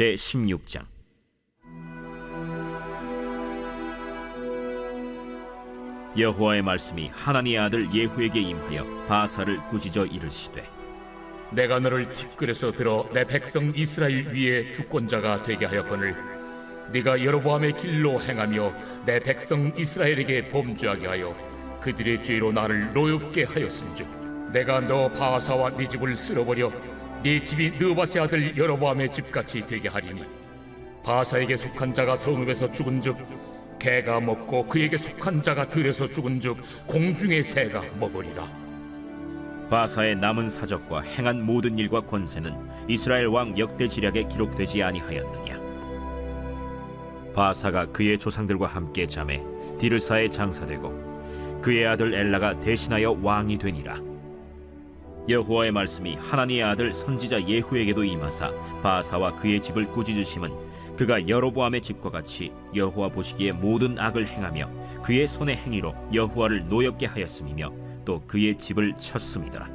제 16장. 여호와의 말씀이 하나님의 아들 예후에게 임하여 바사를 꾸짖어 이르시되 내가 너를 티끌에서 들어 내 백성 이스라엘 위에 주권자가 되게 하였거늘 네가 여로보암의 길로 행하며 내 백성 이스라엘에게 범죄하게 하여 그들의 죄로 나를 노엽게 하였은즉 내가 너 바하사와 네 집을 쓸어버려 네 집이 느바세 아들 여로보암의 집같이 되게 하리니 바하사에게 속한 자가 성읍에서 죽은즉 개가 먹고 그에게 속한 자가 들에서 죽은즉 공중의 새가 먹으리라. 바사의 남은 사적과 행한 모든 일과 권세는 이스라엘 왕 역대 지략에 기록되지 아니하였느냐? 바사가 그의 조상들과 함께 잠에 디르사에 장사되고 그의 아들 엘라가 대신하여 왕이 되니라 여호와의 말씀이 하나님의 아들 선지자 예후에게도 임하사 바사와 그의 집을 꾸짖으심은 그가 여로보암의 집과 같이 여호와 보시기에 모든 악을 행하며 그의 손의 행위로 여호와를 노엽게 하였음이며 또 그의 집을 쳤음이더라.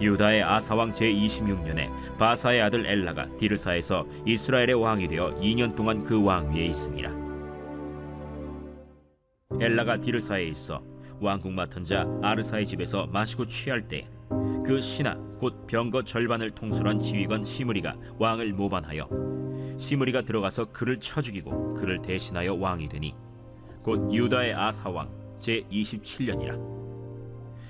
유다의 아사왕 제26년에 바사의 아들 엘라가 디르사에서 이스라엘의 왕이 되어 2년 동안 그 왕 위에 있습니다. 엘라가 디르사에 있어 왕궁 맡은 자 아르사의 집에서 마시고 취할 때 그 신하 곧 병거 절반을 통솔한 지휘관 시므리가 왕을 모반하여 시므리가 들어가서 그를 쳐 죽이고 그를 대신하여 왕이 되니 곧 유다의 아사왕 제 27년이라.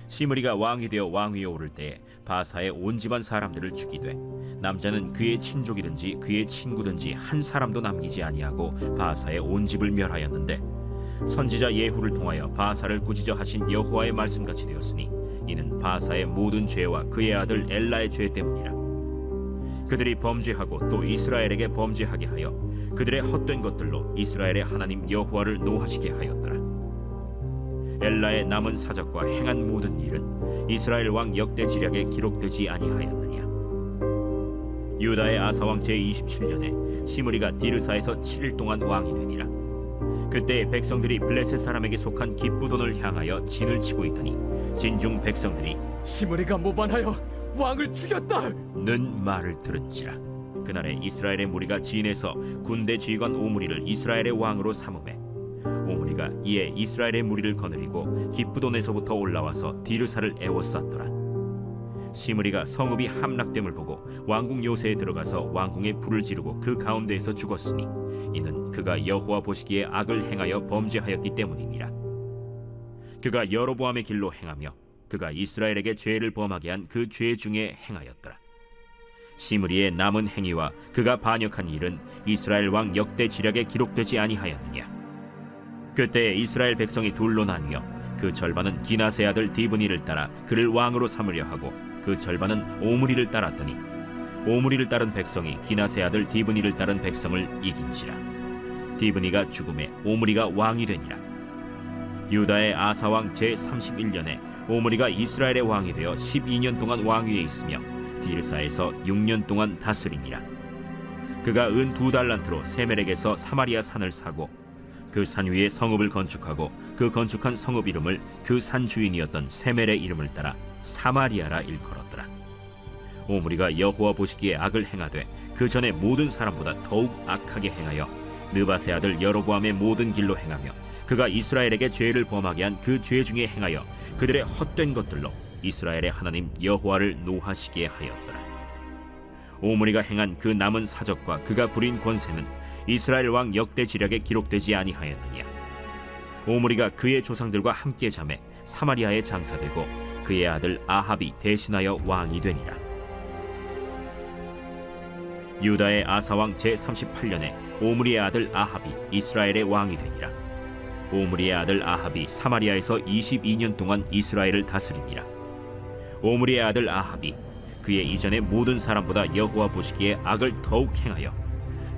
시므리가 왕이 되어 왕위에 오를 때에 바사의 온 집안 사람들을 죽이되 남자는 그의 친족이든지 그의 친구든지 한 사람도 남기지 아니하고 바사의 온 집을 멸하였는데 선지자 예후를 통하여 바사를 꾸짖어 하신 여호와의 말씀같이 되었으니 이는 바사의 모든 죄와 그의 아들 엘라의 죄 때문이라. 그들이 범죄하고 또 이스라엘에게 범죄하게 하여 그들의 헛된 것들로 이스라엘의 하나님 여호와를 노하시게 하였더라. 엘라의 남은 사적과 행한 모든 일은 이스라엘 왕 역대 지략에 기록되지 아니하였느냐. 유다의 아사 왕 제27년에 시므리가 디르사에서 7일 동안 왕이 되니라 그때 백성들이 블레셋 사람에게 속한 기쁘돈을 향하여 진을 치고 있더니 진중 백성들이 시므리가 모반하여 왕을 죽였다. 는 말을 들은지라 그날에 이스라엘의 무리가 진에서 군대 지휘관 오므리를 이스라엘의 왕으로 삼음해 오므리가 이에 이스라엘의 무리를 거느리고 기쁘돈에서부터 올라와서 디르사를 애워쌌더라 시므리가 성읍이 함락됨을 보고 왕궁 요새에 들어가서 왕궁에 불을 지르고 그 가운데에서 죽었으니 이는 그가 여호와 보시기에 악을 행하여 범죄하였기 때문이니라 그가 여로보암의 길로 행하며 그가 이스라엘에게 죄를 범하게 한 그 죄 중에 행하였더라. 시므리의 남은 행위와 그가 반역한 일은 이스라엘 왕 역대 지략에 기록되지 아니하였느냐. 그때 이스라엘 백성이 둘로 나뉘어 그 절반은 기나세 아들 디브니를 따라 그를 왕으로 삼으려 하고 그 절반은 오므리를 따랐더니 오므리를 따른 백성이 기나세 아들 디브니를 따른 백성을 이긴지라. 디브니가 죽음에 오므리가 왕이 되니라. 유다의 아사왕 제31년에 오므리가 이스라엘의 왕이 되어 12년 동안 왕위에 있으며 디르사에서 6년 동안 다스리니라. 그가 은 두 달란트로 세멜에게서 사마리아 산을 사고 그 산 위에 성읍을 건축하고 그 건축한 성읍 이름을 그 산 주인이었던 세멜의 이름을 따라 사마리아라 일컬었더라. 오므리가 여호와 보시기에 악을 행하되 그 전에 모든 사람보다 더욱 악하게 행하여 느바세 아들 여로보암의 모든 길로 행하며 그가 이스라엘에게 죄를 범하게 한 그 죄 중에 행하여 그들의 헛된 것들로 이스라엘의 하나님 여호와를 노하시게 하였더라. 오므리가 행한 그 남은 사적과 그가 부린 권세는 이스라엘 왕 역대 지략에 기록되지 아니하였느냐. 오므리가 그의 조상들과 함께 잠에 사마리아에 장사되고 그의 아들 아합이 대신하여 왕이 되니라. 유다의 아사왕 제38년에 오므리의 아들 아합이 이스라엘의 왕이 되니라. 오므리의 아들 아합이 사마리아에서 22년 동안 이스라엘을 다스립니다. 오므리의 아들 아합이 그의 이전의 모든 사람보다 여호와 보시기에 악을 더욱 행하여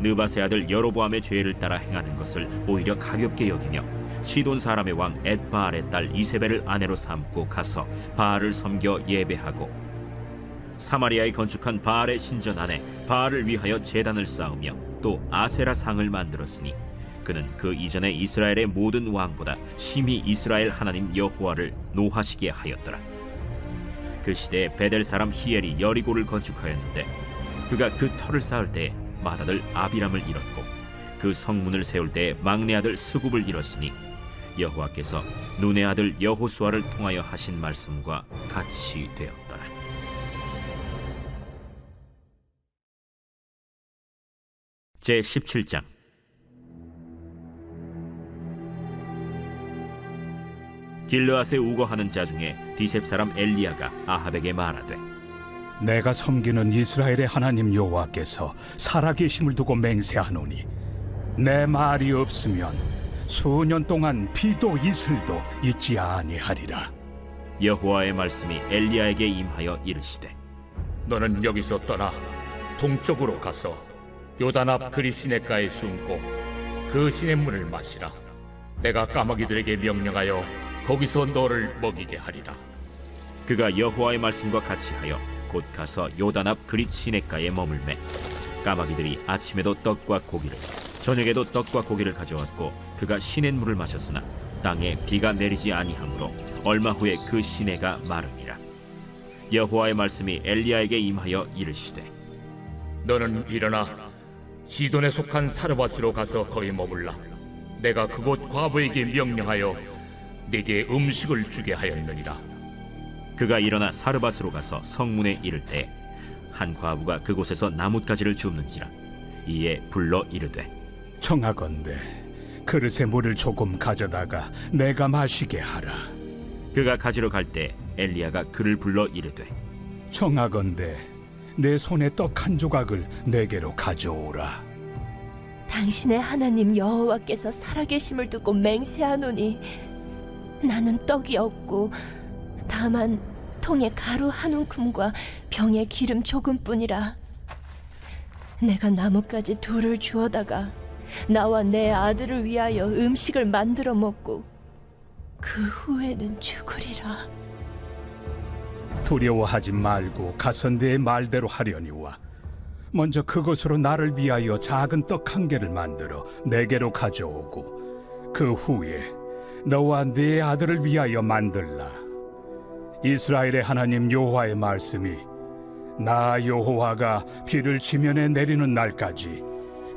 느바세 아들 여로보암의 죄를 따라 행하는 것을 오히려 가볍게 여기며 시돈 사람의 왕 엣바알의 딸 이세벨을 아내로 삼고 가서 바알을 섬겨 예배하고 사마리아에 건축한 바알의 신전 안에 바알을 위하여 제단을 쌓으며 또 아세라 상을 만들었으니 그는 그 이전에 이스라엘의 모든 왕보다 심히 이스라엘 하나님 여호와를 노하시게 하였더라. 그 시대에 베델 사람 히엘이 여리고를 건축하였는데 그가 그 터를 쌓을 때 맏아들 아비람을 잃었고 그 성문을 세울 때 막내 아들 스굽을 잃었으니 여호와께서 눈의 아들 여호수아를 통하여 하신 말씀과 같이 되었더라. 제 17장 길르앗에 우거하는 자 중에 디셉 사람 엘리야가 아합에게 말하되 내가 섬기는 이스라엘의 하나님 여호와께서 살아계심을 두고 맹세하노니 내 말이 없으면 수년 동안 비도 이슬도 있지 아니하리라 여호와의 말씀이 엘리야에게 임하여 이르시되 너는 여기서 떠나 동쪽으로 가서 요단 앞 그리 시냇가에 숨고 그 시냇물을 마시라. 내가 까마귀들에게 명령하여 거기서 너를 먹이게 하리라. 그가 여호와의 말씀과 같이 하여 곧 가서 요단 앞 그릿 시냇가에 머물매 까마귀들이 아침에도 떡과 고기를 저녁에도 떡과 고기를 가져왔고 그가 시냇물을 마셨으나 땅에 비가 내리지 아니하므로 얼마 후에 그 시내가 마르니라 여호와의 말씀이 엘리야에게 임하여 이르시되 너는 일어나 시돈에 속한 사르밧으로 가서 거기 머물라. 내가 그곳 과부에게 명령하여 네게 음식을 주게 하였느니라. 그가 일어나 사르밧으로 가서 성문에 이를 때 한 과부가 그곳에서 나뭇가지를 줍는지라 이에 불러 이르되 청하건대 그릇에 물을 조금 가져다가 내가 마시게 하라. 그가 가지러 갈 때 엘리야가 그를 불러 이르되 청하건대 내 손에 떡 한 조각을 내게로 가져오라. 당신의 하나님 여호와께서 살아계심을 두고 맹세하노니 나는 떡이 없고 다만 통에 가루 한 움큼과 병에 기름 조금뿐이라 내가 나뭇가지 둘을 주어다가 나와 내 아들을 위하여 음식을 만들어 먹고 그 후에는 죽으리라. 두려워하지 말고 가서 내 말대로 하려니와 먼저 그것으로 나를 위하여 작은 떡 한 개를 만들어 내게로 가져오고 그 후에 너와 네 아들을 위하여 만들라 이스라엘의 하나님 여호와의 말씀이 나 여호와가 비를 지면에 내리는 날까지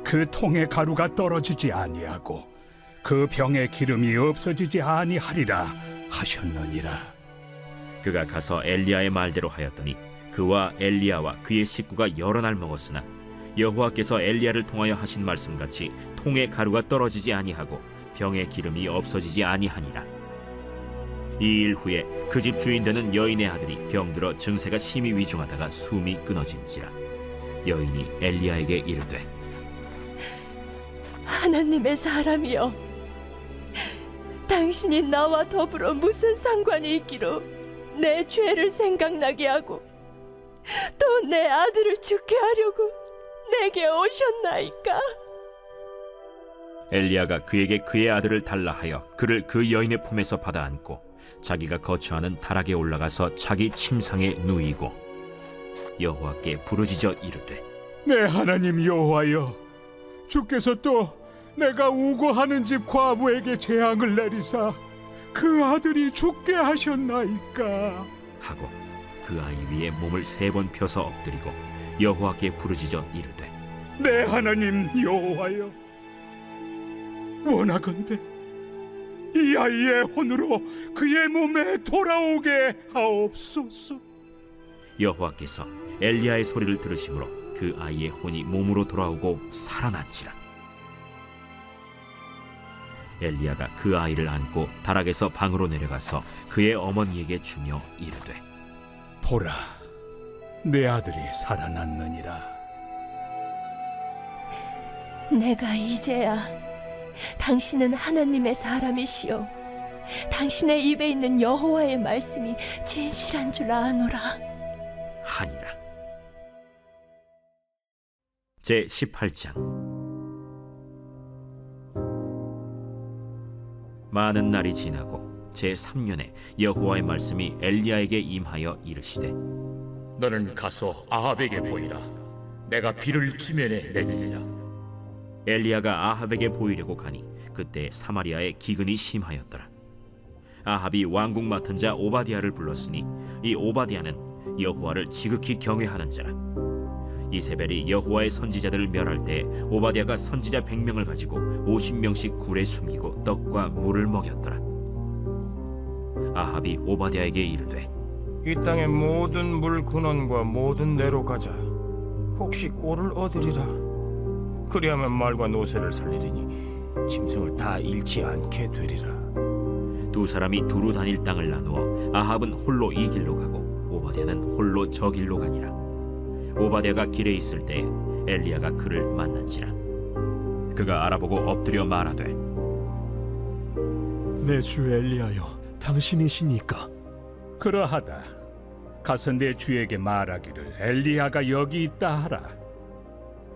그 통의 가루가 떨어지지 아니하고 그 병의 기름이 없어지지 아니하리라 하셨느니라. 그가 가서 엘리야의 말대로 하였더니 그와 엘리야와 그의 식구가 여러 날 먹었으나 여호와께서 엘리야를 통하여 하신 말씀같이 통의 가루가 떨어지지 아니하고 병의 기름이 없어지지 아니하니라 이 일 후에 그 집 주인 되는 여인의 아들이 병들어 증세가 심히 위중하다가 숨이 끊어진지라 여인이 엘리야에게 이르되 하나님의 사람이여 당신이 나와 더불어 무슨 상관이 있기로 내 죄를 생각나게 하고 또 내 아들을 죽게 하려고 내게 오셨나이까? 엘리야가 그에게 그의 아들을 달라 하여 그를 그 여인의 품에서 받아 안고 자기가 거처하는 다락에 올라가서 자기 침상에 누이고 여호와께 부르짖어 이르되 내 하나님 여호와여 주께서 또 내가 우고하는 집 과부에게 재앙을 내리사 그 아들이 죽게 하셨나이까? 하고 그 아이 위에 몸을 세 번 펴서 엎드리고 여호와께 부르짖어 이르되 내 하나님 여호와여 원하건대 이 아이의 혼으로 그의 몸에 돌아오게 하옵소서. 여호와께서 엘리야의 소리를 들으심으로 그 아이의 혼이 몸으로 돌아오고 살아났지라. 엘리야가 그 아이를 안고 다락에서 방으로 내려가서 그의 어머니에게 주며 이르되 보라 내 아들이 살아났느니라. 내가 이제야 당신은 하나님의 사람이시요 당신의 입에 있는 여호와의 말씀이 진실한 줄 아노라 하니라 제 18장 많은 날이 지나고 제 3년에 여호와의 말씀이 엘리야에게 임하여 이르시되 너는 가서 아합에게 보이라. 내가 비를 지면에 내리리라. 엘리야가 아합에게 보이려고 가니 그때 사마리아에 기근이 심하였더라. 아합이 왕궁 맡은 자 오바디아를 불렀으니 이 오바디아는 여호와를 지극히 경외하는 자라. 이세벨이 여호와의 선지자들을 멸할 때 오바댜가 선지자 100명을 가지고 50명씩 굴에 숨기고 떡과 물을 먹였더라. 아합이 오바댜에게 이르되 이 땅의 모든 물 근원과 모든 내로 가자. 혹시 꼴을 얻으리라. 그리하면 말과 노새를 살리리니 짐승을 다 잃지 않게 되리라. 두 사람이 두루 다닐 땅을 나누어 아합은 홀로 이 길로 가고 오바댜는 홀로 저 길로 가니라. 오바댜가 길에 있을 때 엘리야가 그를 만난지라. 그가 알아보고 엎드려 말하되 내 주 엘리하여 당신이시니까 그러하다. 가서 내 주에게 말하기를 엘리야가 여기 있다 하라.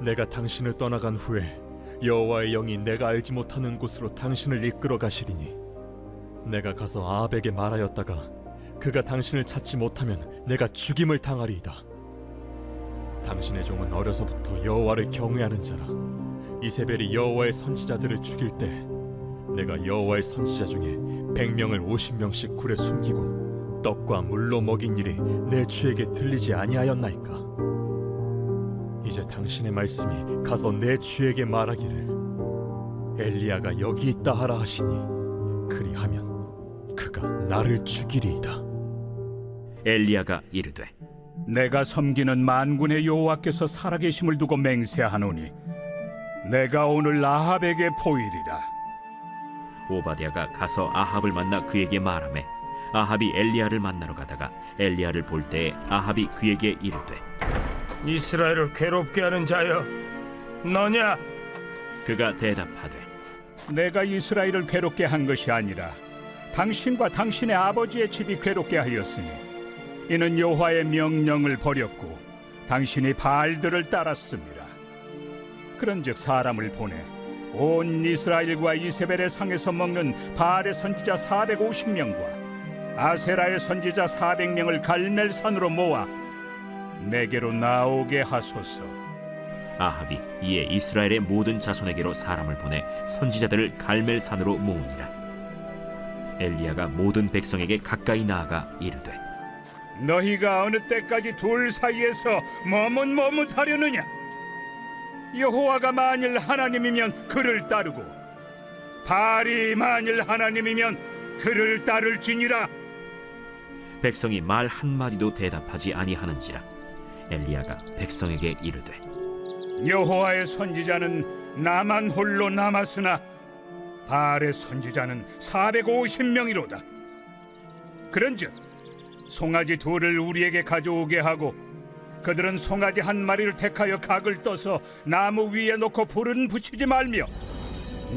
내가 당신을 떠나간 후에 여호와의 영이 내가 알지 못하는 곳으로 당신을 이끌어 가시리니 내가 가서 아합에게 말하였다가 그가 당신을 찾지 못하면 내가 죽임을 당하리이다. 당신의 종은 어려서부터 여호와를 경외하는 자라. 이세벨이 여호와의 선지자들을 죽일 때 내가 여호와의 선지자 중에 백 명을 오십 명씩 굴에 숨기고 떡과 물로 먹인 일이 내 주에게 들리지 아니하였나이까. 이제 당신의 말씀이 가서 내 주에게 말하기를 엘리야가 여기 있다 하라 하시니 그리하면 그가 나를 죽이리이다. 엘리야가 이르되 내가 섬기는 만군의 여호와께서 살아계심을 두고 맹세하노니 내가 오늘 아합에게 보이리라. 오바댜가 가서 아합을 만나 그에게 말하매 아합이 엘리야를 만나러 가다가 엘리야를 볼 때에 아합이 그에게 이르되 이스라엘을 괴롭게 하는 자여, 너냐? 그가 대답하되 내가 이스라엘을 괴롭게 한 것이 아니라 당신과 당신의 아버지의 집이 괴롭게 하였으니 이는 여호와의 명령을 버렸고 당신이 바알들을 따랐습니다. 그런즉 사람을 보내 온 이스라엘과 이세벨의 상에서 먹는 바알의 선지자 450명과 아세라의 선지자 400명을 갈멜산으로 모아 내게로 나오게 하소서. 아합이 이에 이스라엘의 모든 자손에게로 사람을 보내 선지자들을 갈멜 산으로 모으니라 엘리야가 모든 백성에게 가까이 나아가 이르되 너희가 어느 때까지 둘 사이에서 머뭇머뭇하려느냐? 여호와가 만일 하나님이면 그를 따르고 바알이 만일 하나님이면 그를 따를지니라. 백성이 말 한마디도 대답하지 아니하는지라 엘리야가 백성에게 이르되 여호와의 선지자는 나만 홀로 남았으나 바알의 선지자는 450명이로다. 그런즉 송아지 둘을 우리에게 가져오게 하고 그들은 송아지 한 마리를 택하여 각을 떠서 나무 위에 놓고 불은 붙이지 말며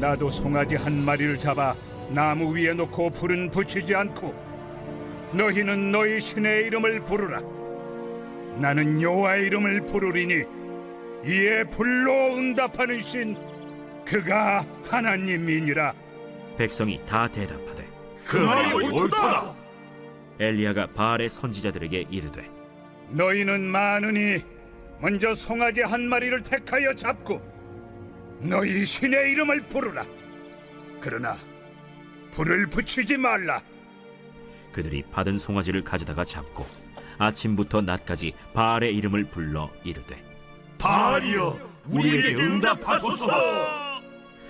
나도 송아지 한 마리를 잡아 나무 위에 놓고 불은 붙이지 않고 너희는 너희 신의 이름을 부르라 나는 여호와의 이름을 부르리니 이에 불로 응답하는 신 그가 하나님이니라. 백성이 다 대답하되 그 말이 옳도다. 엘리야가 바알의 선지자들에게 이르되 너희는 많으니 먼저 송아지 한 마리를 택하여 잡고 너희 신의 이름을 부르라. 그러나 불을 붙이지 말라. 그들이 받은 송아지를 가져다가 잡고 아침부터 낮까지 바알의 이름을 불러 이르되 바알이여, 우리에게 응답하소서.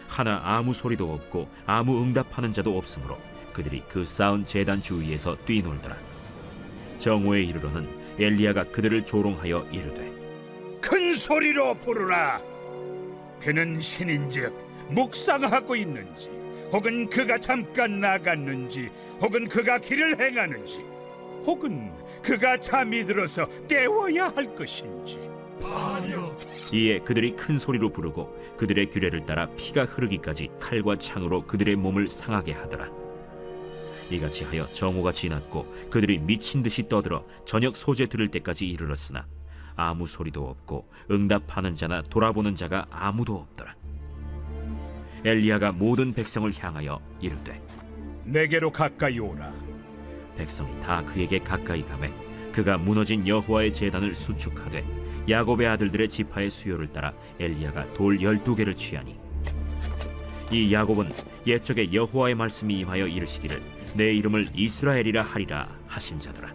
하나 아무 소리도 없고 아무 응답하는 자도 없으므로 그들이 그 쌓은 제단 주위에서 뛰놀더라 정오에 이르러는 엘리야가 그들을 조롱하여 이르되 큰 소리로 부르라 그는 신인즉 묵상하고 있는지 혹은 그가 잠깐 나갔는지 혹은 그가 길을 행하는지 혹은 그가 잠이 들어서 깨워야 할 것인지 이에 그들이 큰 소리로 부르고 그들의 규례를 따라 피가 흐르기까지 칼과 창으로 그들의 몸을 상하게 하더라. 이같이 하여 정오가 지났고 그들이 미친 듯이 떠들어 저녁 소재 들을 때까지 이르렀으나 아무 소리도 없고 응답하는 자나 돌아보는 자가 아무도 없더라. 엘리야가 모든 백성을 향하여 이르되 내게로 가까이 오라. 백성이 다 그에게 가까이 가매 그가 무너진 여호와의 제단을 수축하되 야곱의 아들들의 지파의 수요를 따라 엘리야가 돌 열두 개를 취하니. 이 야곱은 옛적에 여호와의 말씀이 임하여 이르시기를 내 이름을 이스라엘이라 하리라 하신 자더라.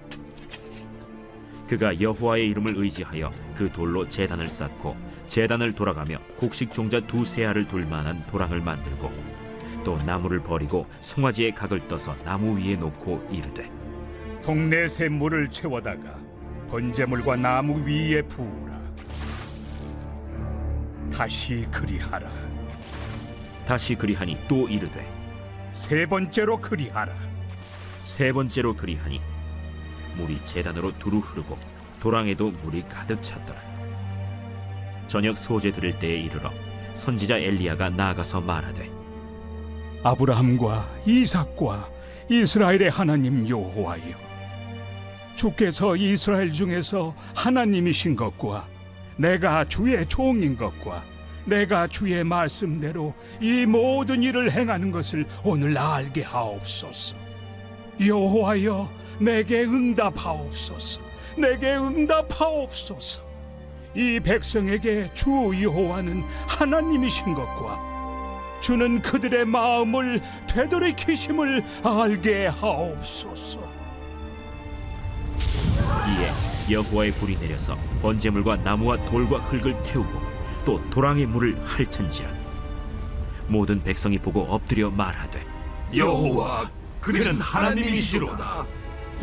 그가 여호와의 이름을 의지하여 그 돌로 제단을 쌓고 제단을 돌아가며 곡식 종자 두세 알을 둘 만한 도랑을 만들고 또 나무를 버리고 송아지의 각을 떠서 나무 위에 놓고 이르되 동네 새 물을 채워다가 번제물과 나무 위에 부으라. 다시 그리하라. 다시 그리하니 또 이르되 세 번째로 그리하라. 세 번째로 그리하니 물이 재단으로 두루 흐르고 도랑에도 물이 가득 찼더라 저녁 소재 드릴 때에 이르러 선지자 엘리야가 나아가서 말하되 아브라함과 이삭과 이스라엘의 하나님 여호와여. 주께서 이스라엘 중에서 하나님이신 것과 내가 주의 종인 것과 내가 주의 말씀대로 이 모든 일을 행하는 것을 오늘 알게 하옵소서. 여호와여 내게 응답하옵소서. 내게 응답하옵소서. 이 백성에게 주 여호와는 하나님이신 것과 주는 그들의 마음을 되돌이키심을 알게 하옵소서. 이에 여호와의 불이 내려서 번제물과 나무와 돌과 흙을 태우고 또 도랑의 물을 핥은지라. 모든 백성이 보고 엎드려 말하되 여호와 그는 하나님이시로다.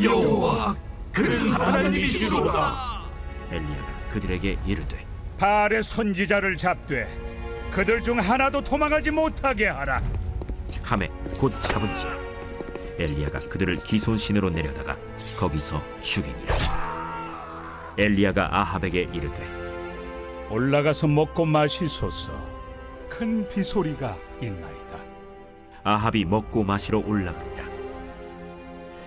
여호와 그는 하나님이시로다. 엘리야가 그들에게 이르되 발의 선지자를 잡되 그들 중 하나도 도망하지 못하게 하라. 함에 곧 잡은지라 엘리야가 그들을 기손신으로 내려다가 거기서 죽이니라 엘리야가 아합에게 이르되 올라가서 먹고 마시소서. 큰 비소리가 있나이다. 아합이 먹고 마시러 올라가니라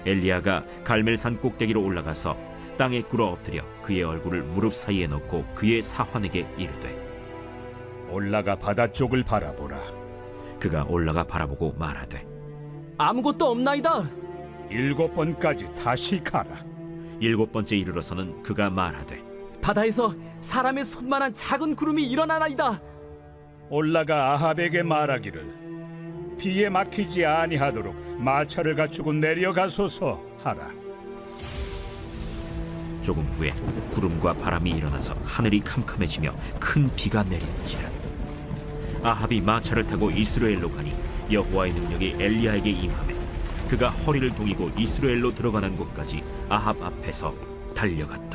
엘리야가 갈멜산 꼭대기로 올라가서 땅에 꿇어 엎드려 그의 얼굴을 무릎 사이에 넣고 그의 사환에게 이르되 올라가 바다 쪽을 바라보라. 그가 올라가 바라보고 말하되 아무것도 없나이다. 일곱 번까지 다시 가라. 일곱 번째 이르러서는 그가 말하되 바다에서 사람의 손만한 작은 구름이 일어나나이다. 올라가 아합에게 말하기를 비에 막히지 아니하도록 마차를 갖추고 내려가소서 하라. 조금 후에 구름과 바람이 일어나서 하늘이 캄캄해지며 큰 비가 내리는지라 아합이 마차를 타고 이스라엘로 가니 여호와의 능력이 엘리야에게 임하매 그가 허리를 동이고 이스라엘로 들어가는 곳까지 아합 앞에서 달려갔더라